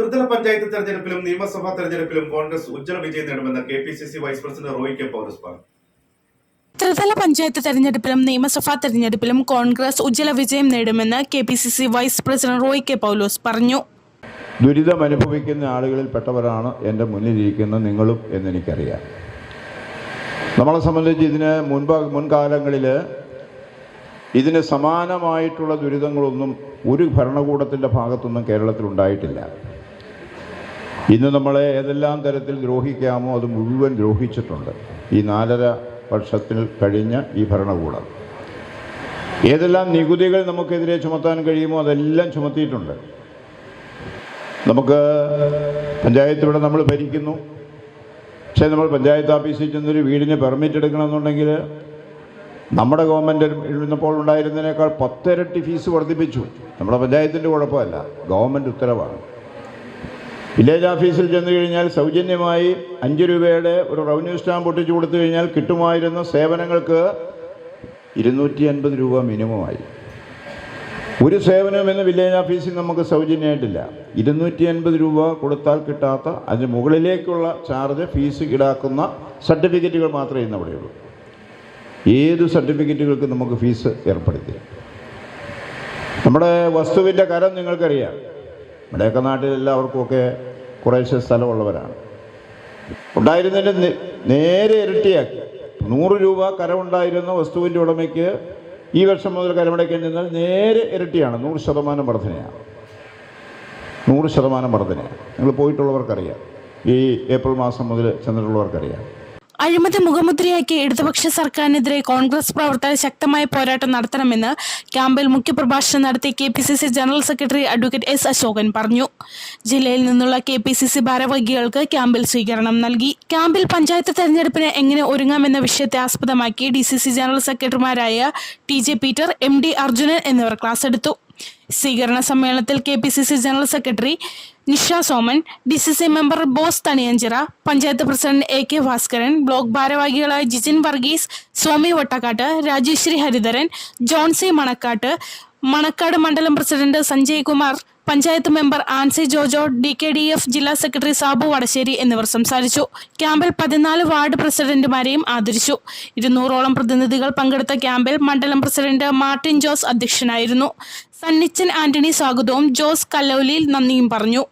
ത്രിതല പഞ്ചായത്ത് തെരഞ്ഞെടുപ്പിലും നിയമസഭാ തെരഞ്ഞെടുപ്പിലും കോൺഗ്രസ് ഉജ്ജ്വല വിജയം നേടുമെന്ന് K P C C vice president Roy K പൗരസ് പറഞ്ഞു. ത്രിതല പഞ്ചായത്ത് തെരഞ്ഞെടുപ്പിലും നിയമസഭാ തെരഞ്ഞെടുപ്പിലും കോൺഗ്രസ് ഉജ്ജ്വല വിജയം നേടുമെന്ന് K P C C vice president Roy K Paulose പറഞ്ഞു. ദുരിതം അനുഭവിക്കുന്ന ആളുകളിൽ പെട്ടവരാണ് എന്റെ മുന്നിലിരിക്കുന്ന നിങ്ങളും എന്നെനിക്കറിയാം. നമ്മളെ സംബന്ധിച്ച് ഇതിന് മുൻപ് മുൻകാലങ്ങളിൽ ഇതിന് സമാനമായിട്ടുള്ള ദുരിതങ്ങളൊന്നും ഒരു ഭരണകൂടത്തിന്റെ ഭാഗത്തൊന്നും കേരളത്തിൽ ഉണ്ടായിട്ടില്ല ഇന്ന് നമ്മളെ ഏതെല്ലാം തരത്തിൽ ദ്രോഹിക്കാമോ അത് മുഴുവൻ ദ്രോഹിച്ചിട്ടുണ്ട്. ഈ നാലര വർഷത്തിൽ കഴിഞ്ഞ ഈ ഭരണകൂടം. ഏതെല്ലാം നികുതികൾ നമുക്കെതിരെ ചുമത്താൻ കഴിയുമോ അതെല്ലാം ചുമത്തിയിട്ടുണ്ട്. നമുക്ക് പഞ്ചായത്ത് ഇവിടെ നമ്മൾ ഭരിക്കുന്നു. പക്ഷേ നമ്മൾ പഞ്ചായത്ത് ഓഫീസിൽ ചെന്നൊരു വീടിന് പെർമിറ്റ് എടുക്കണമെന്നുണ്ടെങ്കിൽ നമ്മുടെ ഗവൺമെന്റ് ഇരുന്നപ്പോൾ ഉണ്ടായിരുന്നതിനേക്കാൾ പത്തിരട്ടി ഫീസ് വർദ്ധിപ്പിച്ചു. നമ്മുടെ പഞ്ചായത്തിന്റെ കുഴപ്പമല്ല. ഗവൺമെന്റ് ഉത്തരവാണ്. വില്ലേജ് ഓഫീസിൽ ചെന്നു കഴിഞ്ഞാൽ സൗജന്യമായി അഞ്ച് രൂപയുടെ ഒരു റവന്യൂ സ്റ്റാമ്പ് ഒട്ടിച്ചു കൊടുത്തു കഴിഞ്ഞാൽ കിട്ടുമായിരുന്ന സേവനങ്ങൾക്ക് ഇരുന്നൂറ്റി അൻപത് രൂപ മിനിമമായി. ഒരു സേവനവും ഇന്ന് വില്ലേജ് ഓഫീസിൽ നമുക്ക് സൗജന്യമായിട്ടില്ല. ഇരുന്നൂറ്റി അൻപത് രൂപ കൊടുത്താൽ കിട്ടാത്ത അതിന് മുകളിലേക്കുള്ള ചാർജ് ഫീസ് ഈടാക്കുന്ന സർട്ടിഫിക്കറ്റുകൾ മാത്രമേ ഇന്ന് അവിടെയുള്ളൂ. ഏത് സർട്ടിഫിക്കറ്റുകൾക്ക് നമുക്ക് ഫീസ് ഏർപ്പെടുത്തി നമ്മുടെ വസ്തുവിന്റെ കരം നിങ്ങൾക്കറിയാം. നമ്മുടെയൊക്കെ നാട്ടിലെല്ലാവർക്കുമൊക്കെ കുറേശ്ശെ സ്ഥലമുള്ളവരാണ്. ഉണ്ടായിരുന്നതിന്റെ നേരെ ഇരട്ടിയാക്കി. നൂറ് രൂപ കരമുണ്ടായിരുന്ന വസ്തുവിന്റെ ഉടമയ്ക്ക് ഈ വർഷം മുതൽ കരമടയ്ക്കാൻ ചെന്നാൽ നേരെ ഇരട്ടിയാണ്. നൂറ് ശതമാനം വർധനയാണ്. നൂറ് ശതമാനം വർധനയാണ്. നിങ്ങൾ പോയിട്ടുള്ളവർക്കറിയാം. ഈ ഏപ്രിൽ മാസം മുതൽ ചെന്നിട്ടുള്ളവർക്കറിയാം. അഴിമതി മുഖമുദ്രയാക്കി ഇടതുപക്ഷ സർക്കാരിനെതിരെ കോൺഗ്രസ് പ്രവർത്തകർ ശക്തമായ പോരാട്ടം നടത്തണമെന്ന് ക്യാമ്പിൽ മുഖ്യപ്രഭാഷണം നടത്തിയ K P C C general secretary advocate S Ashokan പറഞ്ഞു. ജില്ലയിൽ നിന്നുള്ള കെ പി സി സി ഭാരവാഹികൾക്ക് ക്യാമ്പിൽ സ്വീകരണം നൽകി. ക്യാമ്പിൽ പഞ്ചായത്ത് തെരഞ്ഞെടുപ്പിന് എങ്ങനെ ഒരുങ്ങാമെന്ന വിഷയത്തെ ആസ്പദമാക്കി ഡി സി സി ജനറൽ സെക്രട്ടറിമാരായ T J Peter M D Arjunan എന്നിവർ ക്ലാസ് എടുത്തു. സ്വീകരണ സമ്മേളനത്തിൽ K P C C general secretary Nisha Soman D C C member Bose Thaniyanchira panchayat president A K Bhaskaran block ഭാരവാഹികളായ ജിജിൻ വർഗീസ് സ്വാമി വട്ടക്കാട്ട് രാജേശ്വരി ഹരിധരൻ ജോൺസി മണക്കാട്ട് മണക്കാട് മണ്ഡലം president Sanjay Kumar panchayat member Ancy Jojo D K D F ജില്ലാ secretary Sabu Vadasseri എന്നിവർ സംസാരിച്ചു. ക്യാമ്പിൽ പതിനാല് ward പ്രസിഡന്റുമാരെയും ആദരിച്ചു. ഇരുന്നൂറോളം പ്രതിനിധികൾ പങ്കെടുത്ത ക്യാമ്പിൽ മണ്ഡലം പ്രസിഡന്റ് മാർട്ടിൻ ജോസ് അധ്യക്ഷനായിരുന്നു. സന്നിച്ചൻ ആന്റണി സ്വാഗതവും ജോസ് കല്ലൌലിയിൽ നന്ദിയും പറഞ്ഞു.